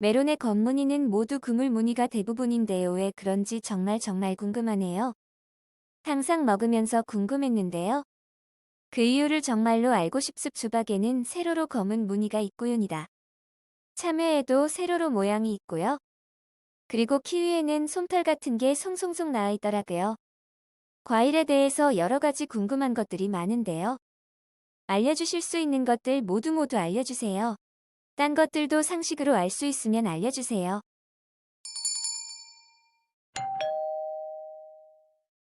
메론의 겉무늬는 모두 그물 무늬가 대부분인데요. 왜 그런지 정말 정말 궁금하네요. 항상 먹으면서 궁금했는데요. 그 이유를 정말로 알고 싶습 주박에는 세로로 검은 무늬가 있고요니다. 참외에도 세로로 모양이 있고요. 그리고 키위에는 솜털 같은 게 송송송 나와 있더라고요. 과일에 대해서 여러 가지 궁금한 것들이 많은데요. 알려주실 수 있는 것들 모두 모두 알려주세요. 딴 것들도 상식으로 알 수 있으면 알려주세요.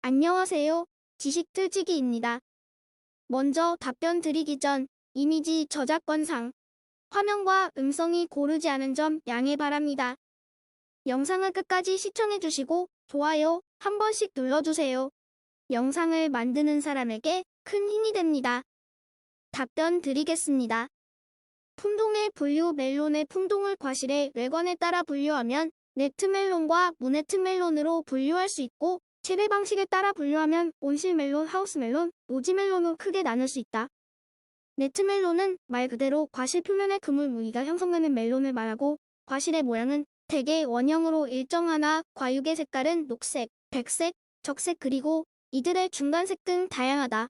안녕하세요. 지식틀지기입니다. 먼저 답변 드리기 전 이미지 저작권상 화면과 음성이 고르지 않은 점 양해 바랍니다. 영상을 끝까지 시청해주시고 좋아요 한 번씩 눌러주세요. 영상을 만드는 사람에게 큰 힘이 됩니다. 답변 드리겠습니다. 품종의 분류 멜론의 품종을 과실의 외관에 따라 분류하면 네트멜론과 무네트멜론으로 분류할 수 있고 재배 방식에 따라 분류하면 온실멜론, 하우스멜론, 노지멜론으로 크게 나눌 수 있다. 네트멜론은 말 그대로 과실 표면의 그물 무늬가 형성되는 멜론을 말하고 과실의 모양은 대개 원형으로 일정하나 과육의 색깔은 녹색, 백색, 적색 그리고 이들의 중간색 등 다양하다.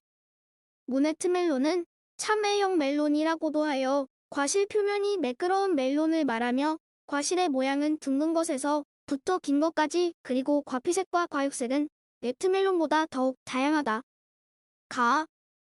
무네트멜론은 참외형 멜론이라고도 하여 과실 표면이 매끄러운 멜론을 말하며 과실의 모양은 둥근 것에서 부터 긴 것까지 그리고 과피색과 과육색은 네트멜론보다 더욱 다양하다. 가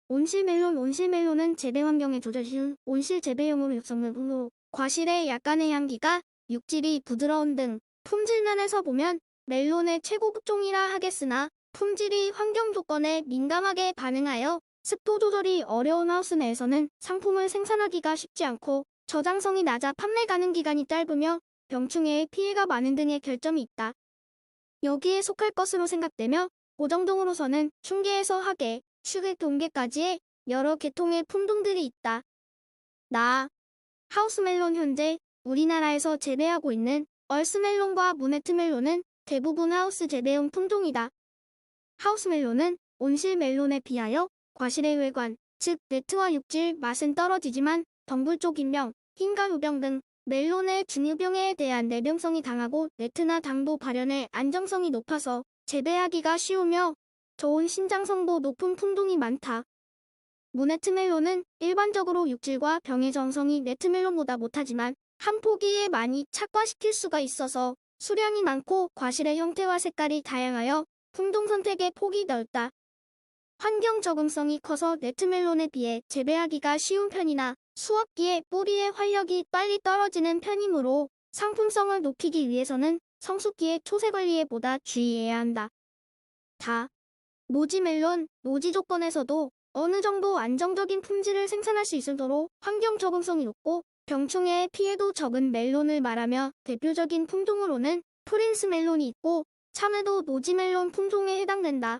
온실멜론 온실멜론은 재배 환경에 조절 쉬운 온실 재배용으로 육성된 후로 과실의 약간의 향기가 육질이 부드러운 등 품질면에서 보면 멜론의 최고급종이라 하겠으나 품질이 환경 조건에 민감하게 반응하여 습도 조절이 어려운 하우스 내에서는 상품을 생산하기가 쉽지 않고 저장성이 낮아 판매 가능 기간이 짧으며 병충해에 피해가 많은 등의 결점이 있다. 여기에 속할 것으로 생각되며 고정동으로서는 충계에서 하계, 축의 동계까지의 여러 계통의 품종들이 있다. 나 하우스멜론 현재 우리나라에서 재배하고 있는 얼스멜론과 무네트멜론은 대부분 하우스 재배용 품종이다. 하우스멜론은 온실멜론에 비하여 과실의 외관, 즉 네트와 육질, 맛은 떨어지지만 덩굴 쪽 인병, 흰가 우병 등 멜론의 중유병에 대한 내병성이 강하고 네트나 당도 발현의 안정성이 높아서 재배하기가 쉬우며 좋은 신장성도 높은 품종이 많다. 무네트멜론은 일반적으로 육질과 병의 정성이 네트멜론보다 못하지만 한 포기에 많이 착과시킬 수가 있어서 수량이 많고 과실의 형태와 색깔이 다양하여 품종 선택의 폭이 넓다. 환경 적응성이 커서 네트멜론에 비해 재배하기가 쉬운 편이나 수확기에 뿌리의 활력이 빨리 떨어지는 편이므로 상품성을 높이기 위해서는 성숙기의 초세 관리에 보다 주의해야 한다. 다. 노지멜론, 노지 조건에서도 어느 정도 안정적인 품질을 생산할 수 있도록 환경 적응성이 높고 병충해의 피해도 적은 멜론을 말하며 대표적인 품종으로는 프린스 멜론이 있고 참외도 노지멜론 품종에 해당된다.